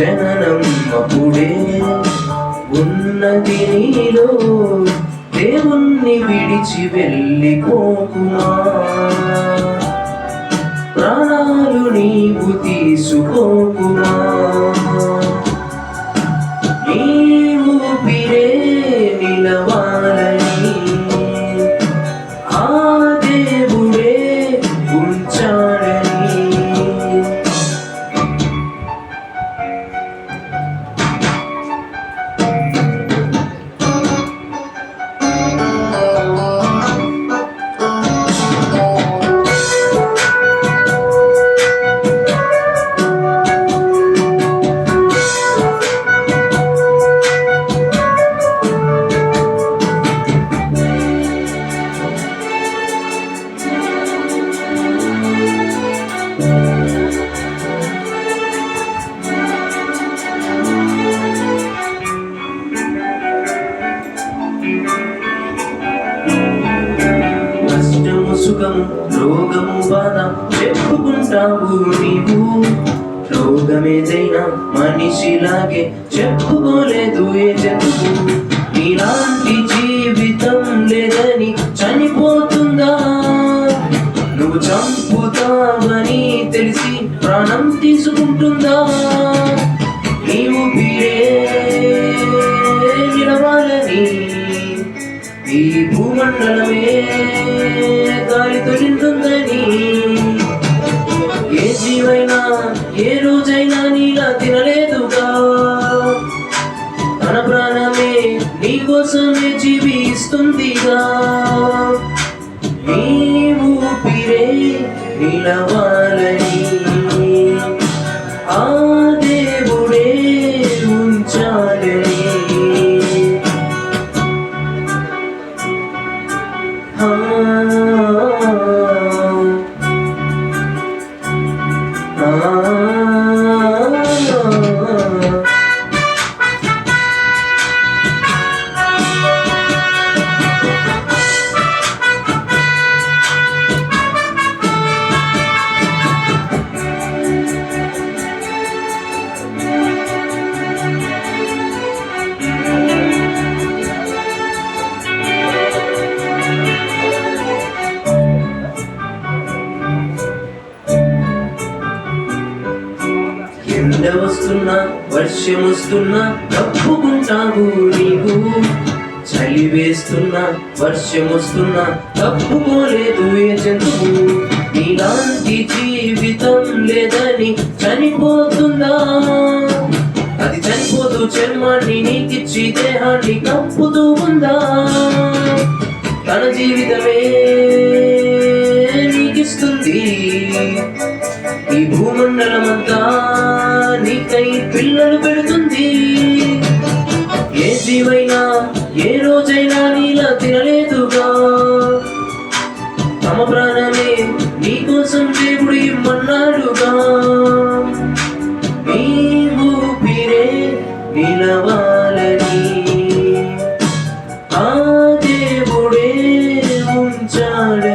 జననం అప్పుడే ఉన్నది నీలో దేవుణ్ణి విడిచి వెళ్ళిపోకుమా? ప్రాణాలు నీవు తీసుకోకు. రోగము రోగము బాధ చెప్పుకుంటావు నీవు. రోగమేదైనా మనిషిలాగే చెప్పుకోలేదు ఏ చెప్పు నీలాంటి జీవితం లేదని చనిపోతుందా? నువ్వు చంపుతావని తెలిసి ప్రాణం తీసుకుంటుందా? కోసమే జీవిస్తుందిగా. నీ ఊపిరే నిలవాలని. ఆ దేవుడే ఉంచాలని. ఆ ఎండ వస్తున్నా వర్షం వస్తున్నా తప్పుకుంటావు నీవు చలి వేస్తున్నా వర్షం వస్తున్నా తప్పుకోలేదు ఏ జంతువు. నీలాంటి జీవితం లేదని చనిపోతుందా? అది చనిపోతూ చర్మాన్ని నీకిచ్చి దేహాన్ని కప్పుతూ ఉందా? తన జీవితమే నీకిస్తుంది. ఈ భూమండలమంతా పిల్లలు పెడుతుంది. ఏ జీవైనా ఏ రోజైనా నీలా తినలేదుగా. తమ ప్రాణమే నీకోసం దేవుడి మన్నాడుగా నీ ఊపిరే నిలవాలని ఆ దేవుడే ఉంచాడు.